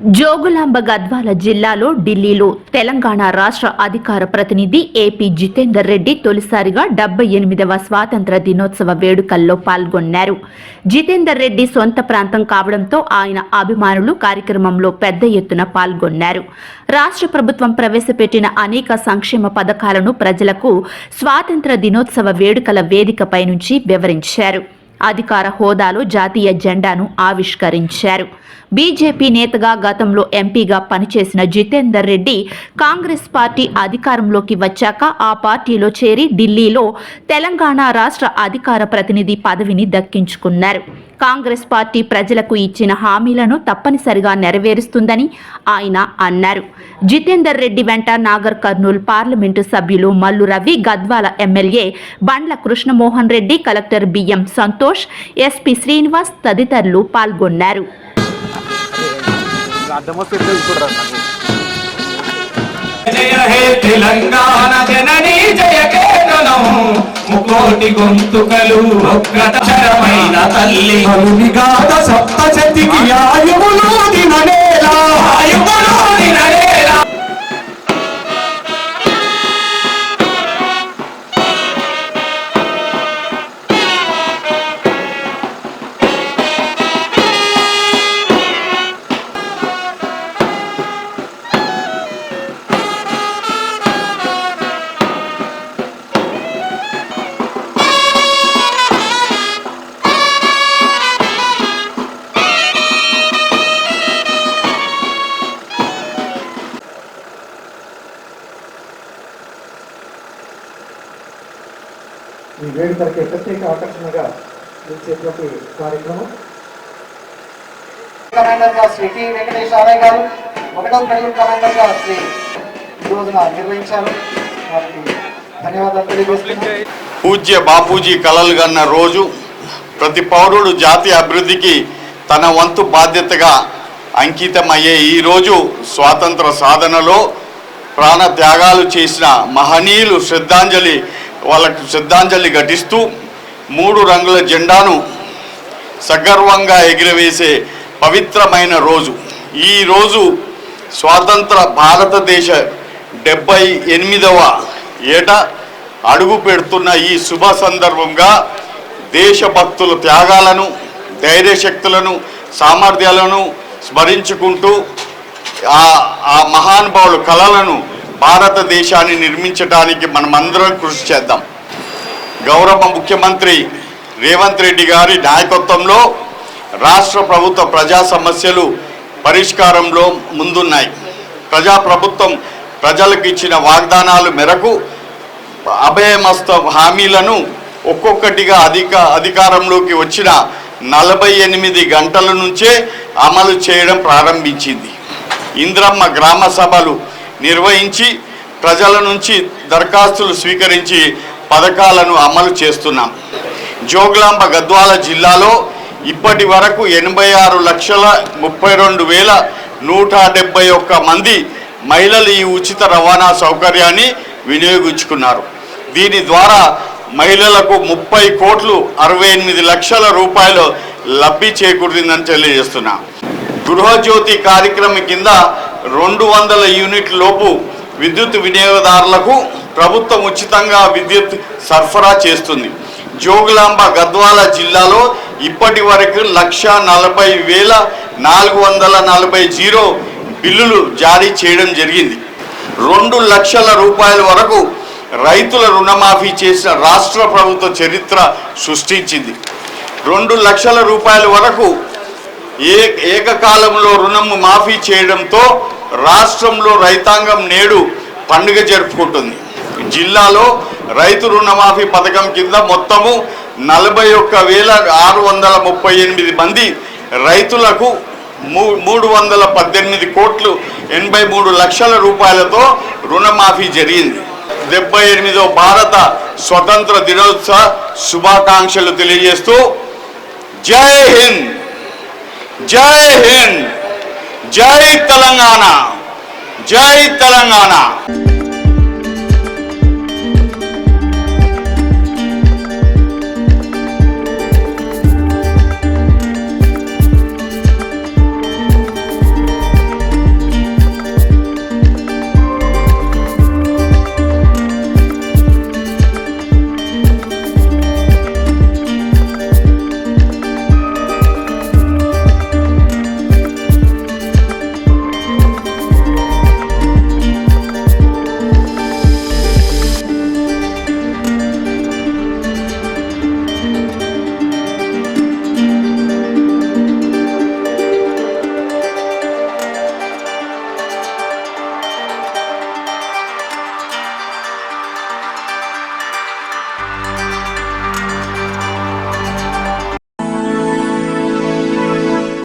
జోగులాంబ గద్వాల జిల్లాలో ఢిల్లీలో తెలంగాణ రాష్ట్ర అధికార ప్రతినిధి ఏపీ జితేందర్ రెడ్డి తొలిసారిగా డెబ్బై ఎనిమిదవ స్వాతంత్ర దినోత్సవ వేడుకల్లో పాల్గొన్నారు. జితేందర్ రెడ్డి సొంత ప్రాంతం కావడంతో ఆయన అభిమానులు కార్యక్రమంలో పెద్ద ఎత్తున పాల్గొన్నారు. రాష్ట్ర ప్రభుత్వం ప్రవేశపెట్టిన అనేక సంక్షేమ పథకాలను ప్రజలకు స్వాతంత్ర దినోత్సవ వేడుకల వేదికపై నుంచి వివరించారు. అధికార హోదాలో జాతీయ జెండాను ఆవిష్కరించారు. బీజేపీ నేతగా గతంలో ఎంపీగా పనిచేసిన జితేందర్ రెడ్డి కాంగ్రెస్ పార్టీ అధికారంలోకి వచ్చాక ఆ పార్టీలో చేరి ఢిల్లీలో తెలంగాణ రాష్ట్ర అధికార ప్రతినిధి పదవిని దక్కించుకున్నారు. కాంగ్రెస్ పార్టీ ప్రజలకు ఇచ్చిన హామీలను తప్పనిసరిగా నెరవేరుస్తుందని ఆయన అన్నారు. జితేందర్ రెడ్డి వెంట నాగర్ కర్నూల్ పార్లమెంటు సభ్యులు Mallu Ravi Gadwal MLA Bandla Krishnamohan Reddy collector BM Santosh SP Srinivas తదితరులు పాల్గొన్నారు. జయ హే తెలంగాణ జయ ముకోటి గొంతుకలు ఒక్కటమైన తల్లి. సప్త చతికి ఆయువులు దిననేలా ఈ వేడుకలకి ప్రత్యేక ఆకర్షణగా నిలిచేటువంటి కార్యక్రమం. శ్రీ టి. గారు శ్రీ రోజున నిర్వహించారు. వారికి ధన్యవాదాలు తెలియజేస్తున్నాను పూజ్య బాపూజీ కలలు కన్న రోజు ప్రతి పౌరుడు జాతీయ అభివృద్ధికి తన వంతు బాధ్యతగా అంకితమయ్యే ఈ రోజు స్వాతంత్ర సాధనలో ప్రాణ త్యాగాలు చేసిన మహనీయులు శ్రద్ధాంజలి వాళ్ళకు శ్రద్ధాంజలి ఘటిస్తూ మూడు రంగుల జెండాను సగర్వంగా ఎగిరవేసే పవిత్రమైన రోజు. ఈ రోజు స్వాతంత్ర భారతదేశ డెబ్బై ఎనిమిదవ ఏట అడుగు పెడుతున్న ఈ శుభ సందర్భంగా దేశభక్తుల త్యాగాలను ధైర్యశక్తులను సామర్థ్యాలను స్మరించుకుంటూ ఆ ఆ మహానుభావుల కళలను భారతదేశాన్ని నిర్మించడానికి మనమందరం కృషి చేద్దాం. గౌరవ ముఖ్యమంత్రి రేవంత్ రెడ్డి గారి నాయకత్వంలో రాష్ట్ర ప్రభుత్వ ప్రజా సమస్యలు పరిష్కారంలో ముందున్నాయి. ప్రజా ప్రభుత్వం ప్రజలకు ఇచ్చిన వాగ్దానాలు మేరకు అభయమస్త హామీలను ఒక్కొక్కటిగా అధిక అధికారంలోకి వచ్చిన నలభై ఎనిమిది గంటల నుంచే అమలు చేయడం ప్రారంభించింది. ఇంద్రమ్మ గ్రామ సభలు నిర్వహించి ప్రజల నుంచి దరఖాస్తులు స్వీకరించి పథకాలను అమలు చేస్తున్నాం. జోగులాంబ గద్వాల జిల్లాలో ఇప్పటి వరకు ఎనభై ఆరు లక్షల ముప్పై రెండు వేల నూట డెబ్బై ఒక్క మంది మహిళలు ఈ ఉచిత రవాణా సౌకర్యాన్ని వినియోగించుకున్నారు. దీని ద్వారా మహిళలకు ముప్పై కోట్లు అరవై ఎనిమిది లక్షల రూపాయలు లబ్ధి చేకూరిందని తెలియజేస్తున్నా. గృహజ్యోతి కార్యక్రమం కింద రెండు వందల యూనిట్ లోపు విద్యుత్ వినియోగదారులకు ప్రభుత్వం ఉచితంగా విద్యుత్ సరఫరా చేస్తుంది. జోగులాంబ గద్వాల జిల్లాలో ఇప్పటి వరకు లక్ష నలభై వేల నాలుగు వందల నలభై జీరో బిల్లులు జారీ చేయడం జరిగింది. రెండు లక్షల రూపాయల వరకు రైతుల రుణమాఫీ చేసిన రాష్ట్ర ప్రభుత్వ చరిత్ర సృష్టించింది. రెండు లక్షల రూపాయల వరకు ఏ ఏకకాలంలో రుణము మాఫీ చేయడంతో రాష్ట్రంలో రైతాంగం నేడు పండుగ జరుపుకుంటుంది. జిల్లాలో రైతు రుణమాఫీ పథకం కింద మొత్తము నలభై ఒక్క వేల ఆరు వందల ముప్పై ఎనిమిది మంది రైతులకు మూ మూడు వందల పద్దెనిమిది కోట్లు ఎనభై మూడు లక్షల రూపాయలతో రుణమాఫీ జరిగింది. డెబ్బై ఎనిమిదో భారత స్వతంత్ర దినోత్సవ శుభాకాంక్షలు తెలియజేస్తూ జై హింద్! జై హింద్ జై తెలంగాణ జై తెలంగాణ.